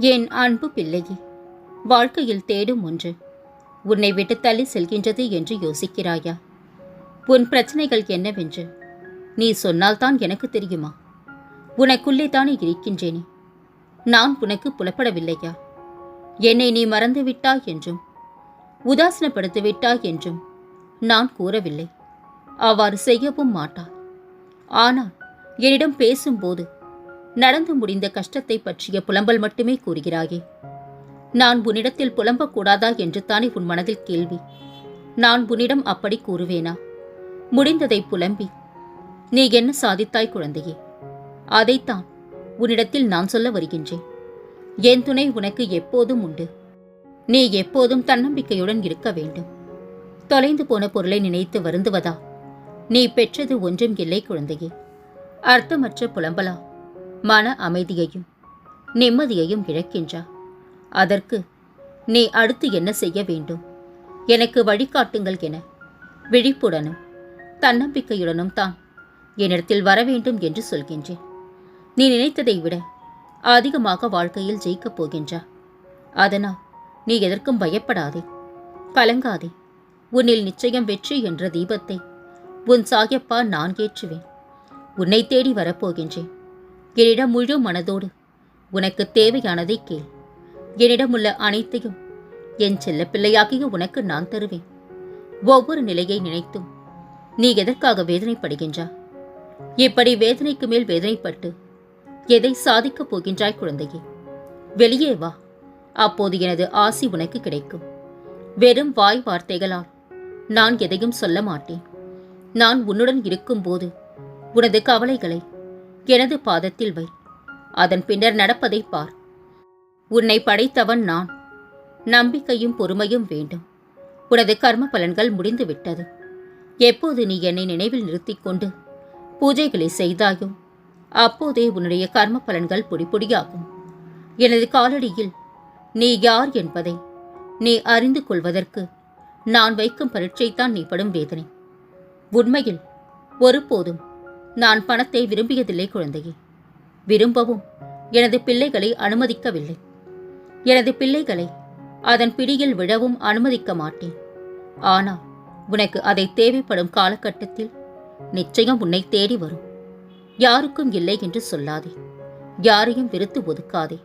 என் அன்பு பிள்ளையே வாழ்க்கையில் தேடும் ஒன்று. உன்னை விட்டு தள்ளி செல்கின்றது என்று யோசிக்கிறாயா? உன் பிரச்சனைகள் என்னவென்று நீ சொன்னால்தான் எனக்கு தெரியுமா? உனக்குள்ளே தானே இருக்கின்றேனே. நான் உனக்கு புலப்படவில்லையா? என்னை நீ மறந்து விட்டாய் என்றும் உதாசனப்படுத்தி விட்டாய் என்றும் நான் கூறவில்லை. அவ்வாறு செய்யவும் மாட்டாய் ஆனால் என்னிடம் பேசும்போது நடந்து முடிந்த கஷ்டத்தை பற்றிய புலம்பல் மட்டுமே கூறுகிறாயே. நான் உன்னிடத்தில் புலம்பக்கூடாதா என்று தானே உன் மனதில் கேள்வி. நான் உன்னிடம் அப்படி கூறுவேனா? முடிந்ததை புலம்பி. நீ என்ன சாதித்தாய் குழந்தையே? அதைத்தான் உன்னிடத்தில் நான் சொல்ல வருகின்றேன். என் துணை உனக்கு எப்போதும் உண்டு. நீ எப்போதும் தன்னம்பிக்கையுடன் இருக்க வேண்டும். தொலைந்து போன பொருளை நினைத்து வருந்துவதா? நீ பெற்றது ஒன்றும் இல்லை குழந்தையே. அர்த்தமற்ற புலம்பலா? மன அமைதியையும் நிம்மதியையும் இழக்கின்றா? அதற்கு நீ அடுத்து என்ன செய்ய வேண்டும்? எனக்கு வழிகாட்டுங்கள் என விழிப்புடனும் தன்னம்பிக்கையுடனும் தான் என்னிடத்தில் வர வேண்டும் என்று சொல்கின்றேன். நீ நினைத்ததை விட அதிகமாக வாழ்க்கையில் ஜெயிக்கப் போகின்றா? அதனால் நீ எதற்கும் பயப்படாதே கலங்காதே உன்னில் நிச்சயம் வெற்றி என்ற தீபத்தை உன் சாயப்பா நான் ஏற்றுவேன். உன்னை தேடி வரப்போகின்றேன் என்னிடம் முழு மனதோடு. உனக்கு தேவையானதை கேள். என்னிடம் உள்ள அனைத்தையும் என் செல்லப்பிள்ளையாகிய உனக்கு நான் தருவேன். ஒவ்வொரு நிலையை நினைத்தும் நீ எதற்காக வேதனைப்படுகின்றா இப்படி வேதனைக்கு மேல் வேதனைப்பட்டு எதை சாதிக்கப் போகின்றாய் குழந்தையே? வெளியே வா. அப்போது எனது ஆசி உனக்கு கிடைக்கும். வெறும் வாய் வார்த்தைகளால் நான் எதையும் சொல்ல மாட்டேன். நான் உன்னுடன் இருக்கும்போது உனது கவலைகளை எனது பாதத்தில் வை. அதன் பின்னர் நடப்பதை பார். உன்னை படைத்தவன் நான். நம்பிக்கையும் பொறுமையும் வேண்டும். உனது கர்ம பலன்கள் முடிந்துவிட்டது எப்போது நீ என்னை நினைவில் நிறுத்திக் கொண்டு பூஜைகளை செய்தாயோ அப்போதே உன்னுடைய கர்ம பலன்கள் பொடிப்பொடியாகும் எனது காலடியில் நீ யார் என்பதை நீ அறிந்து கொள்வதற்கு நான் வைக்கும் பரீட்சைத்தான் நீ படும் வேதனை. உண்மையில் ஒருபோதும் நான் பணத்தை விரும்பியதில்லை குழந்தையே. விரும்பவும் எனது பிள்ளைகளை அனுமதிக்கவில்லை. எனது பிள்ளைகளை அதன் பிடியில் விழவும் அனுமதிக்க மாட்டேன். ஆனால் உனக்கு அதை தேவைப்படும் காலகட்டத்தில் நிச்சயம் உன்னை தேடி வரும். யாருக்கும் இல்லை என்று சொல்லாதே. யாரையும் வெறுத்து ஒதுக்காதே.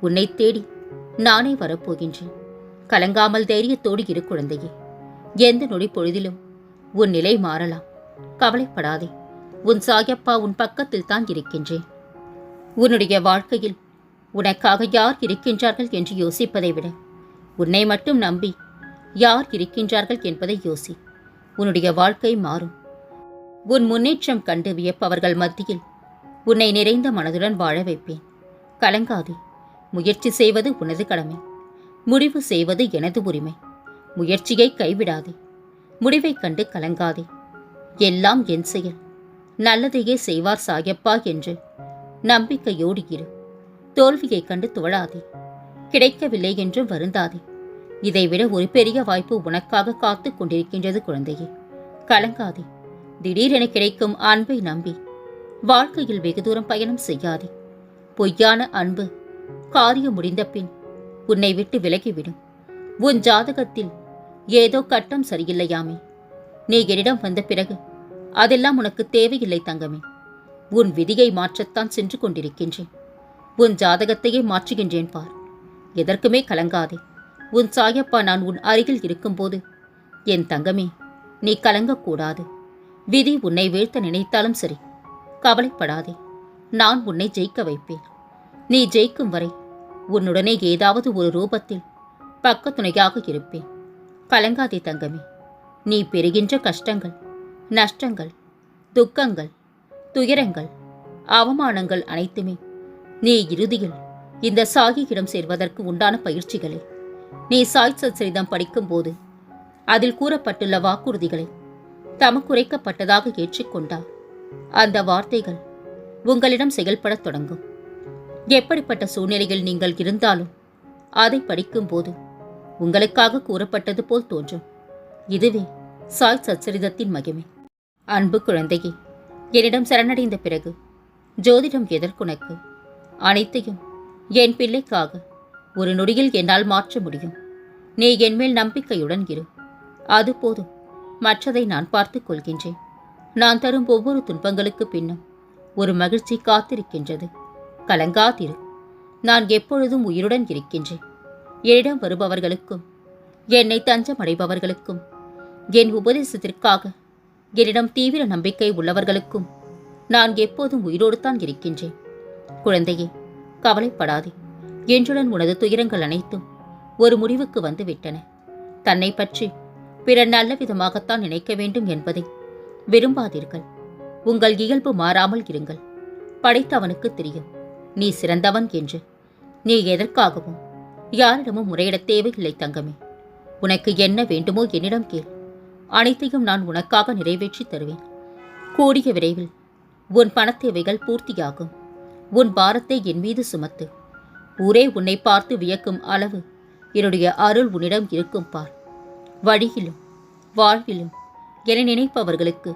உன்னை தேடி நானே வரப்போகின்றேன். கலங்காமல் தைரியத்தோடு இரு குழந்தையே. எந்த நொடி பொழுதிலும் உன் நிலை மாறலாம். கவலைப்படாதே. உன் சாயப்பா உன் பக்கத்தில் தான் இருக்கின்றேன். உன்னுடைய வாழ்க்கையில் உனக்காக யார் இருக்கின்றார்கள் என்று யோசிப்பதை விட உன்னை மட்டும் நம்பி யார் இருக்கின்றார்கள் என்பதை யோசி. உன்னுடைய வாழ்க்கை மாறும். உன் முன்னேற்றம் கண்டு வியப்பவர்கள் மத்தியில் உன்னை நிறைந்த மனதுடன் வாழ வைப்பேன். கலங்காதே. முயற்சி செய்வது உனது கடமை. முடிவு செய்வது எனது உரிமை. முயற்சியை கைவிடாதே. முடிவைக் கண்டு கலங்காதே. எல்லாம் என் செயல். நல்லதையே செய்வார் சாயப்பா என்று. நம்பிக்கையோடு இரு. தோல்வியைக் கண்டு துவழாதே. கிடைக்கவில்லை என்று வருந்தாதே. இதைவிட ஒரு பெரிய வாய்ப்பு உனக்காக காத்துக் கொண்டிருக்கின்றது குழந்தையே. கலங்காதே. திடீரென கிடைக்கும் அன்பை நம்பி. வாழ்க்கையில் வெகு தூரம் பயணம் செய்யாதே. பொய்யான அன்பு. காரியம் முடிந்த பின் உன்னை விட்டு விலகிவிடும். உன் ஜாதகத்தில் ஏதோ கட்டம் சரியில்லையாமே. நீ என்னிடம் வந்த பிறகு அதெல்லாம் உனக்கு தேவையில்லை தங்கமே. உன் விதியை மாற்றத்தான் சென்று கொண்டிருக்கின்றேன். உன் ஜாதகத்தையே மாற்றுகின்றேன் பார். எதற்குமே கலங்காதே. உன் சாயப்பா நான் உன் அருகில் இருக்கும்போது என் தங்கமே நீ கலங்கக்கூடாது. விதி உன்னை வீழ்த்த நினைத்தாலும் சரி கவலைப்படாதே. நான் உன்னை ஜெயிக்க வைப்பேன். நீ ஜெயிக்கும் வரை உன்னுடனே ஏதாவது ஒரு ரூபத்தில் பக்கத்துணையாக இருப்பேன். கலங்காதே தங்கமே. நீ பெறுகின்ற கஷ்டங்கள் நஷ்டங்கள் துக்கங்கள் துயரங்கள் அவமானங்கள் அனைத்துமே நீ இறுதியில் இந்த சாகியிடம் சேர்வதற்கு உண்டான பயிற்சிகளே. நீ சாய் சச்சரிதம் படிக்கும்போது அதில் கூறப்பட்டுள்ள வாக்குறுதிகளை தமக்குரைக்கப்பட்டதாக ஏற்றுக்கொண்டால் அந்த வார்த்தைகள் உங்களிடம் செயல்படத் தொடங்கும். எப்படிப்பட்ட சூழ்நிலையில் நீங்கள் இருந்தாலும் அதை படிக்கும்போது உங்களுக்காக கூறப்பட்டது போல் தோன்றும். இதுவே சாய் சச்சரிதத்தின் மகிமை. அன்பு குழந்தையே என்னிடம் சரணடைந்த பிறகு ஜோதிடம் எதற்குனக்கு? அனைத்தையும் என் பிள்ளைக்காக ஒரு நொடியில் என்னால் மாற்ற முடியும். நீ என்மேல் நம்பிக்கையுடன் இரு. அது போதும். மற்றதை நான் பார்த்து கொள்கின்றேன். நான் தரும் ஒவ்வொரு துன்பங்களுக்கு பின்னும் ஒரு மகிழ்ச்சி காத்திருக்கின்றது. கலங்காதிரு. நான் எப்பொழுதும் உயிருடன் இருக்கின்றேன். என்னிடம் வருபவர்களுக்கும் என்னை தஞ்சமடைபவர்களுக்கும் என் உபதேசத்திற்காக என்னிடம் தீவிர நம்பிக்கை உள்ளவர்களுக்கும் நான் எப்போதும் உயிரோடு தான் இருக்கின்றேன். குழந்தையே கவலைப்படாதே. என்றுடன் உனது துயரங்கள் அனைத்தும் ஒரு முடிவுக்கு வந்து விட்டன தன்னை பற்றி பிறர் நல்ல விதமாகத்தான் நினைக்க வேண்டும் என்பதை விரும்பாதீர்கள். உங்கள் இயல்பு மாறாமல் இருங்கள். படைத்தவனுக்கு தெரியும். நீ சிறந்தவன் என்று. நீ எதற்காகவும் யாரிடமும் முறையிடத் தேவையில்லை தங்கமே. உனக்கு என்ன வேண்டுமோ என்னிடம் கேள். அனைத்தையும் நான் உனக்காக நிறைவேற்றி தருவேன். கூடிய விரைவில் உன் பணத்தேவைகள் பூர்த்தியாகும். உன் பாரத்தை என் மீது சுமத்து. ஊரே உன்னை பார்த்து வியக்கும் அளவு என்னுடைய அருள் உன்னிடம் இருக்கும் பார். வழியிலும் வாழ்விலும் என நினைப்பவர்களுக்கு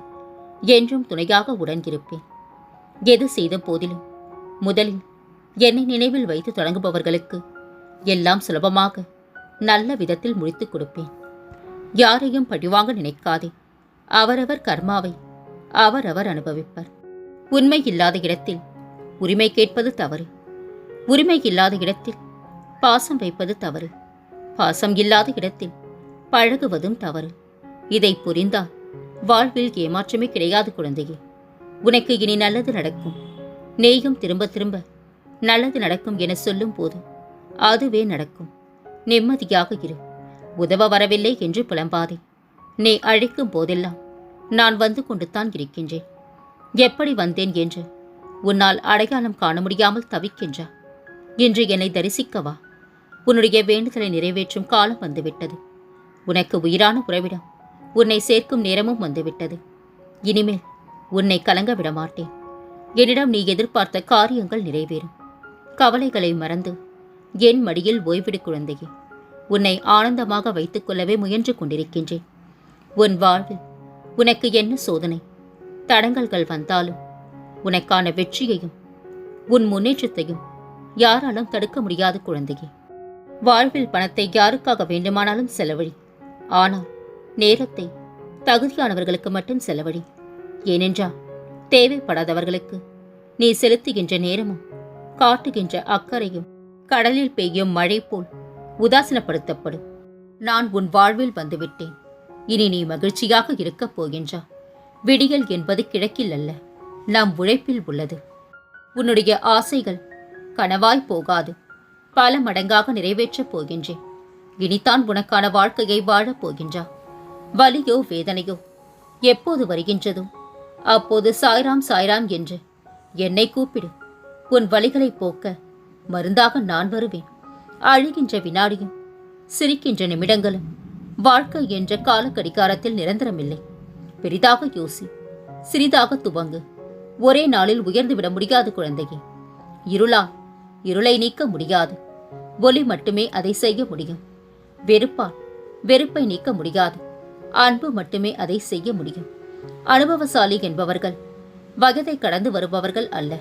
என்றும் துணையாக உடன் இருப்பேன் எது செய்த போதிலும் முதலில் என்னை நினைவில் வைத்து தொடங்குபவர்களுக்கு எல்லாம் சுலபமாக நல்ல விதத்தில் முடித்துக் கொடுப்பேன். யாரையும் பழிவாங்க நினைக்காதே. அவரவர் கர்மாவை அவரவர் அனுபவிப்பர். உண்மை இல்லாத இடத்தில் உரிமை கேட்பது தவறு. உரிமை இல்லாத இடத்தில் பாசம் வைப்பது தவறு. பாசம் இல்லாத இடத்தில் பழகுவதும் தவறு. இதை புரிந்தால் வாழ்வில் ஏமாற்றமே கிடையாது குழந்தையே. உனக்கு இனி நல்லது நடக்கும். நேயும் திரும்ப திரும்ப நல்லது நடக்கும் என சொல்லும் போது அதுவே நடக்கும். நிம்மதியாக இரு. உதவ வரவில்லை என்று புலம்பாதே. நீ அழைக்கும் போதெல்லாம் நான் வந்து கொண்டுத்தான் இருக்கின்றேன். எப்படி வந்தேன் என்று உன்னால் அடையாளம் காண முடியாமல் தவிக்கின்றா? இன்று என்னை தரிசிக்கவா உன்னுடைய வேண்டுதலை நிறைவேற்றும் காலம் வந்துவிட்டது. உனக்கு உயிரான உறவிடம் உன்னை சேர்க்கும் நேரமும் வந்துவிட்டது. இனிமேல் உன்னை கலங்க விட மாட்டேன். என்னிடம் நீ எதிர்பார்த்த காரியங்கள் நிறைவேறும். கவலைகளை மறந்து என் மடியில் ஓய்விடு குழந்தையே. உன்னை ஆனந்தமாக வைத்துக் கொள்ளவே முயன்று கொண்டிருக்கின்றேன். உன் வாழ்வில் உனக்கு என்ன சோதனை? தடங்கல்கள் வந்தாலும் உனக்கான வெற்றியையும் உன் முன்னேற்றத்தையும் யாராலும் தடுக்க முடியாது குழந்தையே. வாழ்வில் பணத்தை யாருக்காக வேண்டுமானாலும் செலவழி. ஆனால் நேரத்தை தகுதியானவர்களுக்கு மட்டும் செலவழி. ஏனென்றால் தேவைப்படாதவர்களுக்கு நீ செலுத்துகின்ற நேரமும் காட்டுகின்ற அக்கறையும் கடலில் பெய்யும் மழை போல் உதாசீனப்படுத்தப்படும். நான் உன் வாழ்வில் வந்துவிட்டேன். இனி நீ மகிழ்ச்சியாக இருக்கப் போகின்றா. விடியல் என்பது கிழக்கில் அல்ல நம் உழைப்பில் உள்ளது. உன்னுடைய ஆசைகள் கனவாய் போகாது. பல மடங்காக நிறைவேற்றப் போகின்றேன். இனித்தான் உனக்கான வாழ்க்கையை வாழப் போகின்றா. வலியோ வேதனையோ எப்போது வருகின்றதோ அப்போது சாய்ராம் சாய்ராம் என்று என்னை கூப்பிடு. உன் வழிகளை போக்க மருந்தாக நான் வருவேன். அழுகின்ற வினாடியும் சிரிக்கின்ற நிமிடங்களும் வாழ்க்கை என்ற கால கடிகாரத்தில் நிரந்தரமில்லை. பெரிதாக யோசி சிறிதாக துவங்கு. ஒரே நாளில் உயர்ந்து விட முடியாது குழந்தையே. இருளா இருளை நீக்க முடியாது. ஒலி மட்டுமே அதை செய்ய முடியும். வெறுப்பால் வெறுப்பை நீக்க முடியாது. அன்பு மட்டுமே அதை செய்ய முடியும். அனுபவசாலி என்பவர்கள் வயதை கடந்து வருபவர்கள் அல்ல.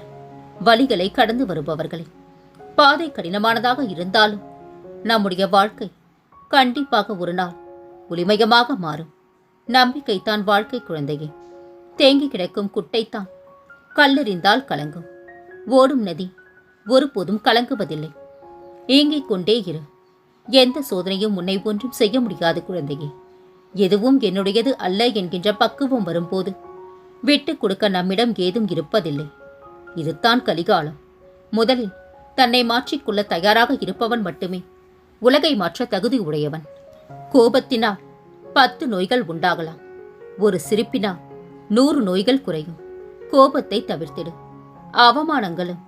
வழிகளை கடந்து வருபவர்களே. பாதை கடினமானதாக இருந்தாலும் நம்முடைய வாழ்க்கை கண்டிப்பாக ஒரு நாள் ஒளிமயமாக மாறும். நம்பிக்கைத்தான் வாழ்க்கை குழந்தையே. தேங்கி கிடக்கும் குட்டைத்தான் கல்லெறிந்தால் கலங்கும். ஓடும் நதி ஒருபோதும் கலங்குவதில்லை. ஏங்கிக் கொண்டே இரு. எந்த சோதனையும் உன்னை ஒன்றும் செய்ய முடியாது குழந்தையே. எதுவும் என்னுடையது அல்ல என்கின்ற பக்குவம் வரும்போது விட்டுக் கொடுக்க நம்மிடம் ஏதும் இருப்பதில்லை. இதுதான் கலிகாலம். முதலில் தன்னை மாற்றிக்கொள்ள தயாராக இருப்பவன் மட்டுமே. உலகை மாற்ற தகுதி உடையவன். கோபத்தினால் பத்து நோய்கள் உண்டாகலாம். ஒரு சிரிப்பினால் நூறு நோய்கள் குறையும். கோபத்தை தவிர்த்திடு. அவமானங்களும்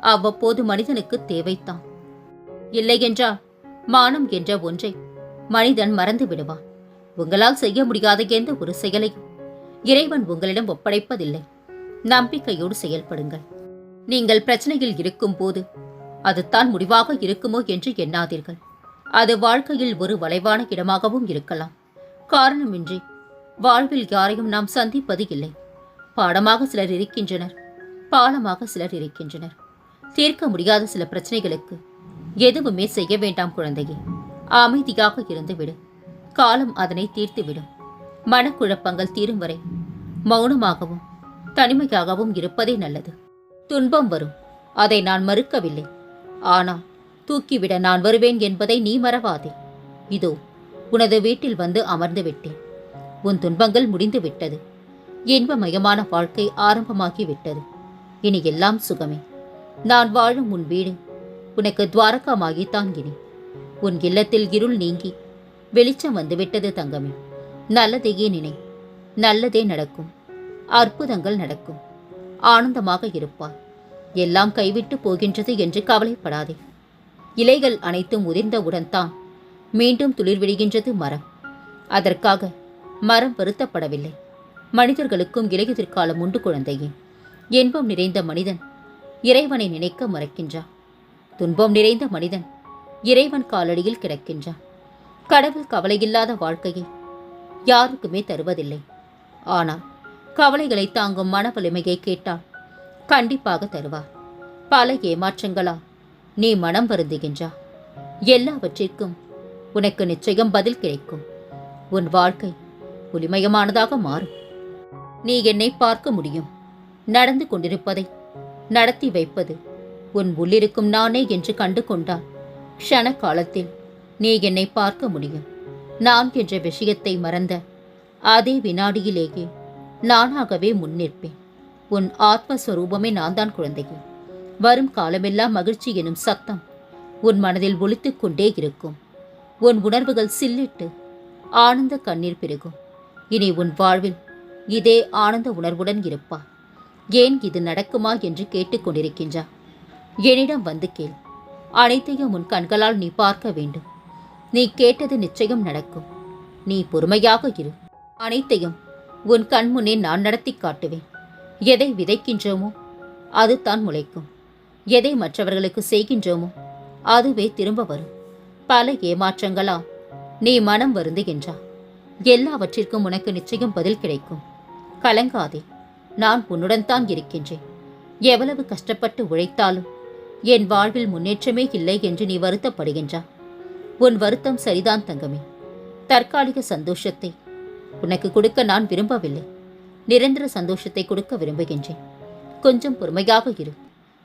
அவ்வப்போது மனிதனுக்கு தேவைத்தான். இல்லையென்றால் மானம் என்ற ஒன்றை மனிதன் மறந்து விடுவான். உங்களால் செய்ய முடியாத எந்த ஒரு செயலையும் இறைவன் உங்களிடம் ஒப்படைப்பதில்லை. நம்பிக்கையோடு செயல்படுங்கள். நீங்கள் பிரச்சனையில் இருக்கும்போது அதுதான் முடிவாக இருக்குமோ என்று எண்ணாதீர்கள். அது வாழ்க்கையில் ஒரு வளைவான இடமாகவும் இருக்கலாம். காரணமின்றி வாழ்வில் யாரையும் நாம் சந்திப்பது இல்லை. பாடமாக சிலர் இருக்கின்றனர் பாலமாக சிலர் இருக்கின்றனர். தீர்க்க முடியாத சில பிரச்சனைகளுக்கு எதுவுமே செய்ய வேண்டாம் குழந்தையே. அமைதியாக இருந்துவிடு. காலம் அதனை தீர்த்துவிடும். மனக்குழப்பங்கள் தீரும் வரை மௌனமாகவும் தனிமையாகவும் இருப்பதே நல்லது. துன்பம் வரும். அதை நான் மறுக்கவில்லை. ஆனால் தூக்கிவிட நான் வருவேன் என்பதை நீ மறவாதே. இதோ உனது வீட்டில் வந்து அமர்ந்து விட்டேன். உன் துன்பங்கள் முடிந்து விட்டது. இன்பமயமான வாழ்க்கை ஆரம்பமாகி விட்டது. இனி எல்லாம் சுகமே. நான் வாழும் உன் வீடு. உனக்கு துவாரகமாகித்தான் இனி உன் இல்லத்தில் இருள் நீங்கி வெளிச்சம் வந்துவிட்டது தங்கமே. நல்லதையே நினை நல்லதே நடக்கும். அற்புதங்கள் நடக்கும். ஆனந்தமாக இருப்பார் எல்லாம் கைவிட்டு போகின்றது என்று கவலைப்படாதே. இலைகள் அனைத்தும் உதிர்ந்தவுடன் தான் மீண்டும் துளிர் விடுகின்றது மரம். அதற்காக மரம் வருத்தப்படவில்லை. மனிதர்களுக்கும் இலையுதிர்காலம் உண்டு குழந்தையே. இன்பம் நிறைந்த மனிதன் இறைவனை நினைக்க மறக்கின்றான் துன்பம் நிறைந்த மனிதன் இறைவன் காலடியில் கிடக்கின்றான் கடவுள் கவலையில்லாத வாழ்க்கையை யாருக்குமே தருவதில்லை. ஆனால் கவலைகளை தாங்கும் மன வலிமையை கேட்டால் கண்டிப்பாக தருவார். பல ஏமாற்றங்களா? நீ மனம் வருந்துகின்றா? எல்லாவற்றிற்கும் உனக்கு நிச்சயம் பதில் கிடைக்கும். உன் வாழ்க்கை ஒளிமயமானதாக மாறும். நீ என்னை பார்க்க முடியும். நடந்து கொண்டிருப்பதை நடத்தி வைப்பது உன் உள்ளிருக்கும் நானே என்று கண்டு கொண்டால் க்ஷண காலத்தில் நீ என்னை பார்க்க முடியும். நான் என்ற விஷயத்தை மறந்த அதே வினாடியிலேயே நானாகவே முன்னிற்பேன். உன் ஆத்மஸ்வரூபமே நான் தான் குழந்தையே. வரும் காலமெல்லாம் மகிழ்ச்சி எனும் சத்தம் உன் மனதில் ஒழித்து கொண்டே இருக்கும். உன் உணர்வுகள் சில்லிட்டு ஆனந்த கண்ணீர் பெருகும். இனி உன் வாழ்வில் இதே ஆனந்த உணர்வுடன் இருப்பா. ஏன் இது நடக்குமா என்று கேட்டுக்கொண்டிருக்கின்றா என்னிடம் வந்து கேள். அனைத்தையும் உன் கண்களால் நீ பார்க்க வேண்டும். நீ கேட்டது நிச்சயம் நடக்கும். நீ பொறுமையாக இரு. அனைத்தையும் உன் கண்முன்னே நான் நடத்தி காட்டுவேன். எதை விதைக்கின்றோமோ அது தான் முளைக்கும். எதை மற்றவர்களுக்கு செய்கின்றோமோ அதுவே திரும்ப வரும். பல ஏமாற்றங்களா நீ மனம் வருந்துகின்றா. எல்லாவற்றிற்கும் உனக்கு நிச்சயம் பதில் கிடைக்கும். கலங்காதே நான் உன்னுடன் தான் இருக்கின்றேன். எவ்வளவு கஷ்டப்பட்டு உழைத்தாலும் என் வாழ்வில் முன்னேற்றமே இல்லை என்று நீ வருத்தப்படுகின்றா. உன் வருத்தம் சரிதான் தங்கமே. தற்காலிக சந்தோஷத்தை உனக்கு கொடுக்க நான் விரும்பவில்லை. நிரந்தர சந்தோஷத்தை கொடுக்க விரும்புகின்றேன். கொஞ்சம் பொறுமையாக இரு.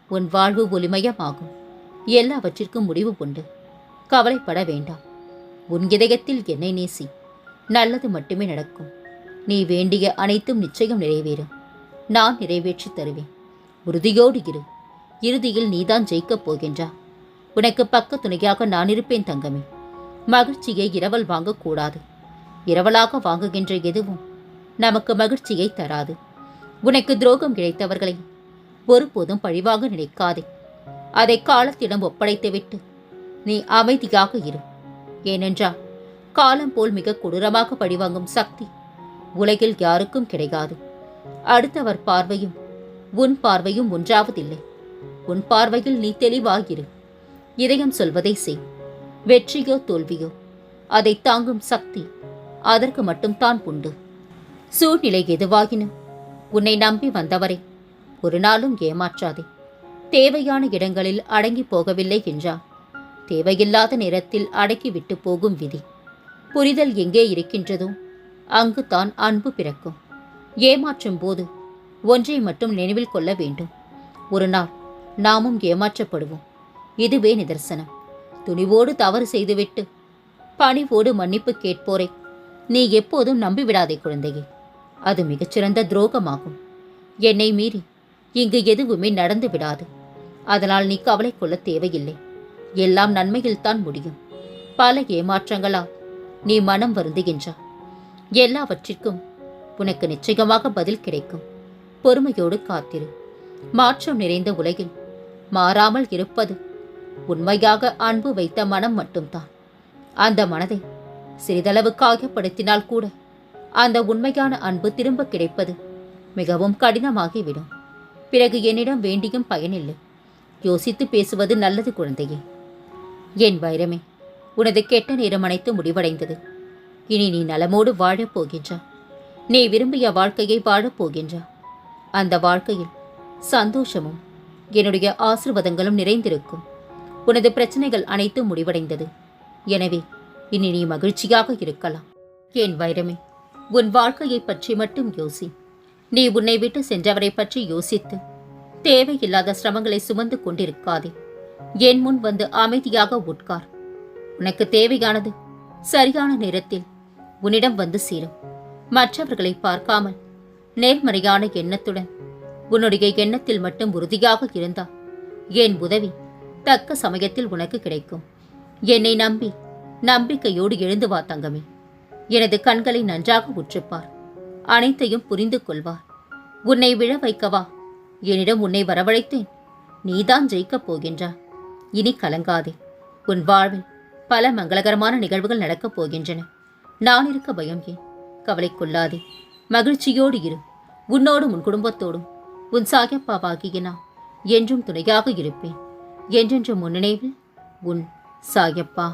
உன் வாழ்வு ஒளிமயமாகும். எல்லாவற்றிற்கும் முடிவு உண்டு. கவலைப்பட வேண்டாம். உன் இதயத்தில் என்னை நேசி. நல்லது மட்டுமே நடக்கும். நீ வேண்டிய அனைத்தும் நிச்சயம் நிறைவேறும். நான் நிறைவேற்றி தருவேன். உறுதியோடு இரு. இறுதியில் நீதான் ஜெயிக்கப் போகின்றா. உனக்கு பக்க துணையாக நான் இருப்பேன் தங்கமே. மகிழ்ச்சியை இரவல் வாங்கக்கூடாது இரவலாக வாங்குகின்ற எதுவும் நமக்கு மகிழ்ச்சியை தராது. உனக்கு துரோகம் இழைத்தவர்களை ஒருபோதும் பழிவாக நினைக்காதே. அதை காலத்திடம் ஒப்படைத்துவிட்டு நீ அமைதியாக இரு. ஏனென்றால் காலம் போல் மிக கொடூரமாக பழிவாங்கும் சக்தி உலகில் யாருக்கும் கிடைக்காது அடுத்தவர் பார்வையும் உன் பார்வையும் ஒன்றாவதில்லை. உன் பார்வையில் நீ தெளிவாகிரு இதயம் சொல்வதை செய். வெற்றியோ தோல்வியோ அதை தாங்கும் சக்தி அதற்கு மட்டும்தான் உண்டு. சூழ்நிலை எதுவாகினும் உன்னை நம்பி வந்தவரை ஒரு நாளும் ஏமாற்றாதே. தேவையான இடங்களில் அடங்கி போகவில்லை என்றால் தேவையில்லாத நேரத்தில் அடக்கி விட்டு போகும் விதி. புரிதல் எங்கே இருக்கின்றதோ அங்கு தான் அன்பு பிறக்கும். ஏமாற்றும் போது ஒன்றை மட்டும் நினைவில் கொள்ள வேண்டும். ஒரு நாள் நாமும் ஏமாற்றப்படுவோம். இதுவே நிதர்சனம். துணிவோடு தவறு செய்துவிட்டு பணிவோடு மன்னிப்பு கேட்போரை. நீ எப்போதும் நம்பிவிடாதே குழந்தையே. அது மிகச்சிறந்த துரோகமாகும். என்னை மீறி இங்கு எதுவுமே நடந்து விடாது. அதனால் நீ கவலை கொள்ள தேவையில்லை. எல்லாம் நன்மையில்தான் முடியும். பல ஏமாற்றங்களால் நீ மனம் வருந்துகின்றா. எல்லாவற்றிற்கும் உனக்கு நிச்சயமாக பதில் கிடைக்கும். பொறுமையோடு காத்திரு. மாற்றம் நிறைந்த உலகில் மாறாமல் இருப்பது உண்மையாக அன்பு வைத்த மனம் மட்டும்தான். அந்த மனதை சிறிதளவு காயப்படுத்தினால் கூட அந்த உண்மையான அன்பு திரும்ப கிடைப்பது மிகவும் கடினமாகிவிடும். பிறகு என்னிடம் வேண்டியும் பயனில்லை. யோசித்து பேசுவது நல்லது குழந்தையே. என் வைரமே உனது கெட்ட நேரம் அனைத்து முடிவடைந்தது. இனி நீ நலமோடு வாழப் போகின்றா. நீ விரும்பிய வாழ்க்கையை வாழப் போகின்றா. அந்த வாழ்க்கையில் சந்தோஷமும் என்னுடைய ஆசிர்வாதங்களும் நிறைந்திருக்கும். உனது பிரச்சனைகள் அனைத்தும் முடிவடைந்தது. எனவே இனி நீ மகிழ்ச்சியாக இருக்கலாம். என் வைரமே உன் வாழ்க்கையை பற்றி மட்டும் யோசி. நீ உன்னை விட்டு சென்றவரை பற்றி யோசித்து தேவையில்லாத சிரமங்களை சுமந்து கொண்டிருக்காதே. என் முன் வந்து அமைதியாக உட்கார். உனக்கு தேவையானது சரியான நேரத்தில் உன்னிடம் வந்து சேரும். மற்றவர்களை பார்க்காமல் நேர்மறையான எண்ணத்துடன் உன்னுடைய எண்ணத்தில் மட்டும் உறுதியாக இருந்தால் என் உதவி தக்க சமயத்தில் உனக்கு கிடைக்கும். என்னை நம்பி நம்பிக்கையோடு எழுந்து வா தங்கமே. எனது கண்களை நன்றாக உற்றுப்பார். அனைத்தையும் புரிந்து கொள்வார். உன்னை விழ வைக்கவா? என்னிடம் உன்னை வரவழைத்தேன். நீதான் ஜெயிக்கப் போகின்றாய். இனி கலங்காதே. உன் வாழ்வில் பல மங்களகரமான நிகழ்வுகள் நடக்கப் போகின்றன. நான் இருக்க பயம் ஏன்? கவலை கொள்ளாதே. மகிழ்ச்சியோடு இரு. உன்னோடும் உன் குடும்பத்தோடும். உன் சாயப்பாவாகிய நான் என்றும் துணையாக இருப்பேன். என்றென்றும் முன்னினைவில் உன் சாயப்பா.